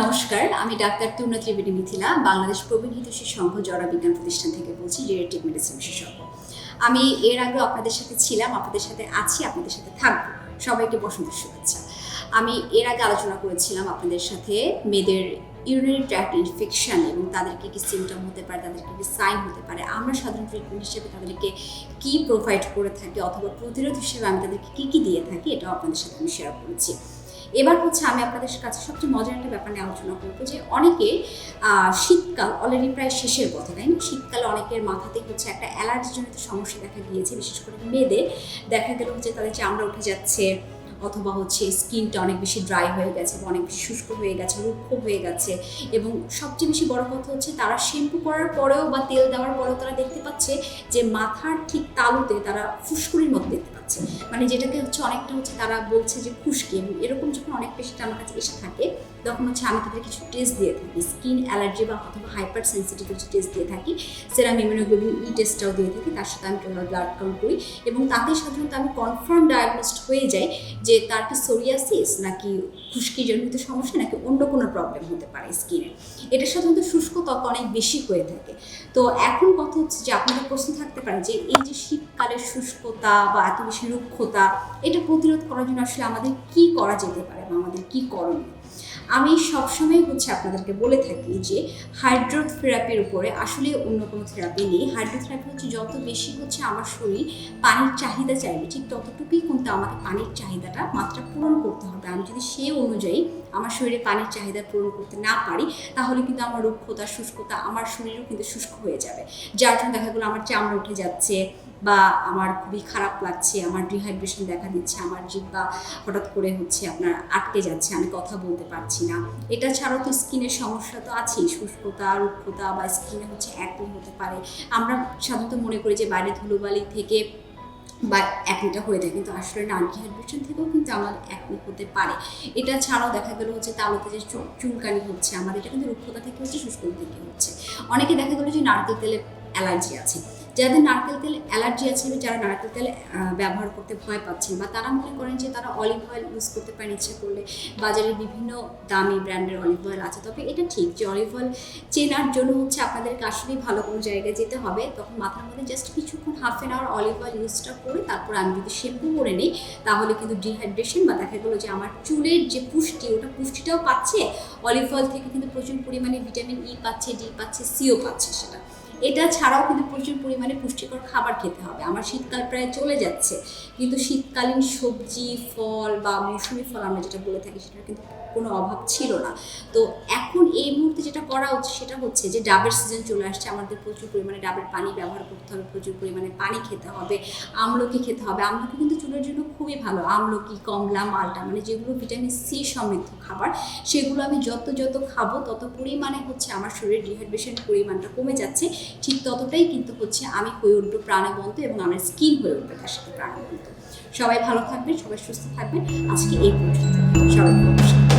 নমস্কার, আমি ডাক্তার তরুণা ত্রিবেণী মিথিলা, বাংলাদেশ প্রবীণ হিতৈষী সংঘ জরা বিজ্ঞান প্রতিষ্ঠান থেকে বলছি জেনেটিক মেডিসিন বিশেষজ্ঞ। আমি এর আগে আপনাদের সাথে ছিলাম, আপনাদের সাথে আছি, আপনাদের সাথে থাকব। সবাইকে বসন্তের শুভেচ্ছা। আমি এর আগে আলোচনা করেছিলাম আপনাদের সাথে মেয়েদের ইউরিনারি ট্র্যাক্ট ইনফেকশন এবং তাদেরকে কি সিমটম হতে পারে, তাদেরকে কি সাইন হতে পারে, আমরা সাধারণ ট্রিটমেন্ট হিসেবে তাদেরকে কি প্রোভাইড করে থাকি, অথবা প্রতিরোধ হিসেবে আমি তাদেরকে কী কী দিয়ে থাকি, এটাও আপনাদের সাথে আমি শেয়ার করেছি। এবার হচ্ছে আমি আপনাদের কাছে সবচেয়ে মজার একটা ব্যাপার নিয়ে আলোচনা করব যে অনেকে শীতকাল অলরেডি প্রায় শেষের পথে, তাই না? শীতকালে অনেকের মাথাতে হচ্ছে একটা অ্যালার্জিজনিত সমস্যা দেখা গিয়েছে বিশেষ করে মেয়েদের। দেখা গেল হচ্ছে তাদের চামড়া উঠে যাচ্ছে অথবা হচ্ছে স্কিনটা অনেক বেশি ড্রাই হয়ে গেছে বা অনেক বেশি শুষ্ক হয়ে গেছে, রুক্ষ হয়ে গেছে এবং সবচেয়ে বেশি বড় কথা হচ্ছে তারা শ্যাম্পু করার পরেও বা তেল দেওয়ার পরেও তারা দেখতে পাচ্ছে যে মাথার ঠিক তালুতে তারা ফুসকুড়ির মতো দেখতে পাচ্ছে। মানে যেটাকে হচ্ছে অনেকটা হচ্ছে তারা বলছে যে খুশকি এরকম যখন অনেক পেশেন্ট আমার কাছে এসে থাকে, তখন হচ্ছে আমি তাদের কিছু টেস্ট দিয়ে থাকি। স্কিন অ্যালার্জি বা অথবা হাইপার সেন্সিটিভ কিছু টেস্ট দিয়ে থাকি। সেরাম ইমিউনোগ্লোবিন ই টেস্টটাও দিয়ে থাকি, তার সাথে আমি ব্লাড কাউন্ট করি এবং তাতে সাধারণত আমি কনফার্ম ডায়াগনোস্ট হয়ে যাই যে তার কি সোরিয়াসিস নাকি খুশকিজনিত সমস্যা নাকি অন্য কোনো প্রবলেম হতে পারে স্কিনে এটা সাধারণত শুষ্ক ত্বক অনেক বেশি হয়ে থাকে। তো এখন কথা হচ্ছে যে আপনাদের প্রশ্ন থাকতে পারে যে এই যে শীতকালের শুষ্কতা বা এত বেশি রুক্ষতা, এটা প্রতিরোধ করার জন্য আসলে আমাদের কি করা যেতে পারে বা আমাদের কি করণীয়? আমি সবসময় হচ্ছে আপনাদেরকে বলে থাকি যে হাইড্রোথেরাপির উপরে আসলে অন্য কোনো থেরাপি নেই। হাইড্রোথেরাপি হচ্ছে যত বেশি হচ্ছে আমার শরীর পানির চাহিদা চাইবে, ঠিক ততটুকুই কিন্তু আমাকে পানির চাহিদাটা মাত্রা পূরণ করতে হবে। আমি যদি সে অনুযায়ী আমার শরীরে পানির চাহিদা পূরণ করতে না পারি, তাহলে কিন্তু আমার রুক্ষতা, শুষ্কতা আমার শরীরও কিন্তু শুষ্ক হয়ে যাবে। যার জন্য দেখা গেলো আমার চামড়া উঠে যাচ্ছে বা আমার খুবই খারাপ লাগছে, আমার ডিহাইড্রেশন দেখা দিচ্ছে, আমার জিব্বা হঠাৎ করে হচ্ছে আপনার আটকে যাচ্ছে, আমি কথা বলতে পারছি না। এটা ছাড়াও তো স্কিনের সমস্যা তো আছেই, শুষ্কতা, রুক্ষতা বা স্কিনে হচ্ছে একনি হতে পারে। আমরা সাধারণত মনে করি যে বাইরে ধুলোবালি থেকে বা একনিটা হয়ে থাকে কিন্তু আসলে না ডিহাইড্রেশন থেকেও কিন্তু আমার একনি হতে পারে। এটা ছাড়াও দেখা গেলো হচ্ছে তালুতে যে চুল- চুলকানি হচ্ছে, আমাদের এটা কিন্তু রুক্ষতা থেকে হচ্ছে শুষ্ক থেকে হচ্ছে। অনেকে দেখা গেলো যে নারকেল তেলে অ্যালার্জি আছে। যাদের নারকেল তেল অ্যালার্জি আছে যারা নারকেল তেল ব্যবহার করতে ভয় পাচ্ছেন বা তারা মনে করেন যে তারা অলিভ অয়েল ইউজ করতে পারেন ইচ্ছে করলে, বাজারে বিভিন্ন দামি ব্র্যান্ডের অলিভ অয়েল আছে। তবে এটা ঠিক যে অলিভ অয়েল চেনার জন্য হচ্ছে আপনাদেরকে আসলেই ভালো কোনো জায়গায় যেতে হবে। তখন মাথার মধ্যে জাস্ট কিছুক্ষণ half an hour olive oil ইউজটা করে তারপর আমি যদি শ্যাম্পু করে নিই, তাহলে কিন্তু ডিহাইড্রেশন বা দেখা গেলো যে আমার চুলের যে পুষ্টি, ওটা পুষ্টিটাও পাচ্ছে। অলিভ অয়েল থেকে কিন্তু প্রচুর পরিমাণে ভিটামিন ই পাচ্ছে ডি পাচ্ছে সিও পাচ্ছে সেটা। এটা ছাড়াও কিন্তু প্রচুর পরিমাণে পুষ্টিকর খাবার খেতে হবে। আমার শীতকাল প্রায় চলে যাচ্ছে, কিন্তু শীতকালীন সবজি, ফল বা মৌসুমি ফল আমরা যেটা বলে থাকি সেটার কিন্তু কোনো অভাব ছিল না। তো এখন এই মুহূর্তে যেটা করা হচ্ছে সেটা হচ্ছে যে ডাবের সিজন চলে আসছে। আমাদের প্রচুর পরিমাণে ডাবের পানি ব্যবহার করতে হবে, প্রচুর পরিমাণে পানি খেতে হবে, আমলকি খেতে হবে। আমলকি কিন্তু চুলের জন্য খুবই ভালো। আমলকি, কমলা, মালটা মানে যেগুলো ভিটামিন সি সমৃদ্ধ খাবার, সেগুলো আমি যত যত খাব তত পরিমাণে হচ্ছে আমার শরীরে ডিহাইড্রেশনের পরিমাণটা কমে যাচ্ছে। ঠিক ততটাই কিন্তু হচ্ছে আমি হয়ে উঠবো প্রাণবন্ত এবং আমার স্কিন হয়ে উঠবে তার সাথে প্রাণবন্ত। সবাই ভালো থাকবেন, সবাই সুস্থ থাকবেন। আজকে এই পর্যন্ত। সবাই নমস্কার।